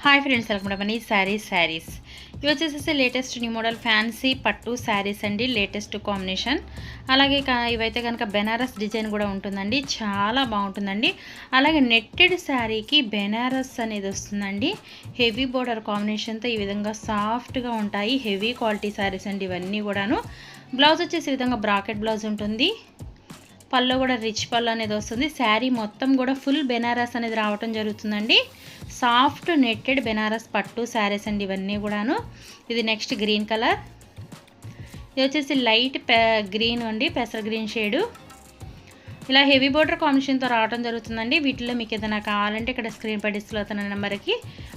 Hi friends welcome Mani sarees sarees ఇవి వచ్చేసేసి latest new model fancy పట్టు శారీస్ అండి లేటెస్ట్ కాంబినేషన్ అలాగే కా- ఇవైతే కనుక బెనారస్ డిజైన్ కూడా ఉంటుందండి చాలా బాగుంటుందండి. అలాగే నెట్టెడ్ శారీకి బెనారస్ అనేది వస్తుందండి. హెవీ బోర్డర్ కాంబినేషన్తో ఈ విధంగా సాఫ్ట్గా ఉంటాయి హెవీ క్వాలిటీ శారీస్ అండి ఇవన్నీ కూడాను. బ్లౌజ్ వచ్చేసి ఈ విధంగా బ్రాకెట్ బ్లౌజ్ ఉంటుంది. పళ్ళు కూడా రిచ్ పళ్ళు అనేది వస్తుంది. శారీ మొత్తం కూడా ఫుల్ బెనారస్ అనేది రావటం జరుగుతుందండి. సాఫ్ట్ నెట్టెడ్ బెనారస్ పట్టు శారీస్ అండి ఇవన్నీ కూడాను. ఇది నెక్స్ట్ గ్రీన్ కలర్. ఇది వచ్చేసి లైట్ పె గ్రీన్ అండి పెసర గ్రీన్ షేడు. ఇలా హెవీ బోర్డర్ కాంబినేషన్తో రావడం జరుగుతుందండి. వీటిలో మీకు ఏదైనా కావాలంటే ఇక్కడ స్క్రీన్ పై డిస్ప్లే అవుతున్న నెంబర్కి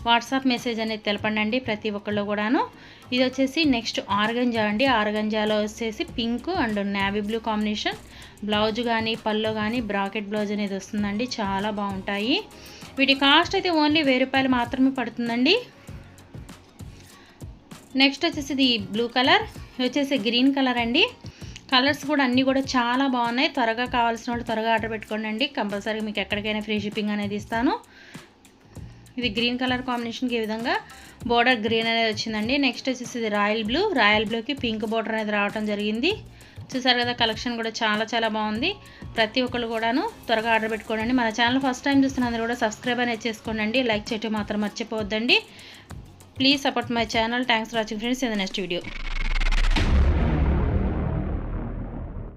వాట్సాప్ మెసేజ్ అనేది తెలపండి అండి ప్రతి ఒక్కళ్ళు కూడాను. ఇది వచ్చేసి నెక్స్ట్ ఆర్గంజా అండి. ఆర్గంజాలో వచ్చేసి pink and navy blue combination. Blouse కానీ పళ్ళు కానీ బ్రాకెట్ బ్లౌజ్ అనేది వస్తుందండి. చాలా బాగుంటాయి. వీటి కాస్ట్ అయితే ఓన్లీ వెయ్యి రూపాయలు మాత్రమే పడుతుందండి. నెక్స్ట్ వచ్చేసి ఇది బ్లూ కలర్. వచ్చేసి గ్రీన్ కలర్ అండి. కలర్స్ కూడా అన్నీ కూడా చాలా బాగున్నాయి. త్వరగా కావాల్సిన వాళ్ళు త్వరగా ఆర్డర్ పెట్టుకోండి అండి కంపల్సరీగా మీకు ఎక్కడికైనా ఫ్రీ షిప్పింగ్ అనేది ఇస్తాను. ఇది గ్రీన్ కలర్ కాంబినేషన్కి ఈ విధంగా బోర్డర్ గ్రీన్ అనేది వచ్చిందండి. నెక్స్ట్ వచ్చేసి ఇది రాయల్ బ్లూ. రాయల్ బ్లూకి పింక్ బోర్డర్ అనేది రావడం జరిగింది. చూసారు కదా కలెక్షన్ కూడా చాలా చాలా బాగుంది. ప్రతి ఒక్కరు కూడాను త్వరగా ఆర్డర్ పెట్టుకోండి మన ఛానల్ ఫస్ట్ టైం చూస్తున్నందరూ కూడా సబ్స్క్రైబ్ అనేది చేసుకోండి లైక్ చేయటం మాత్రం మర్చిపోవద్దండి. Please support my channel. Thanks for watching friends. In the next video.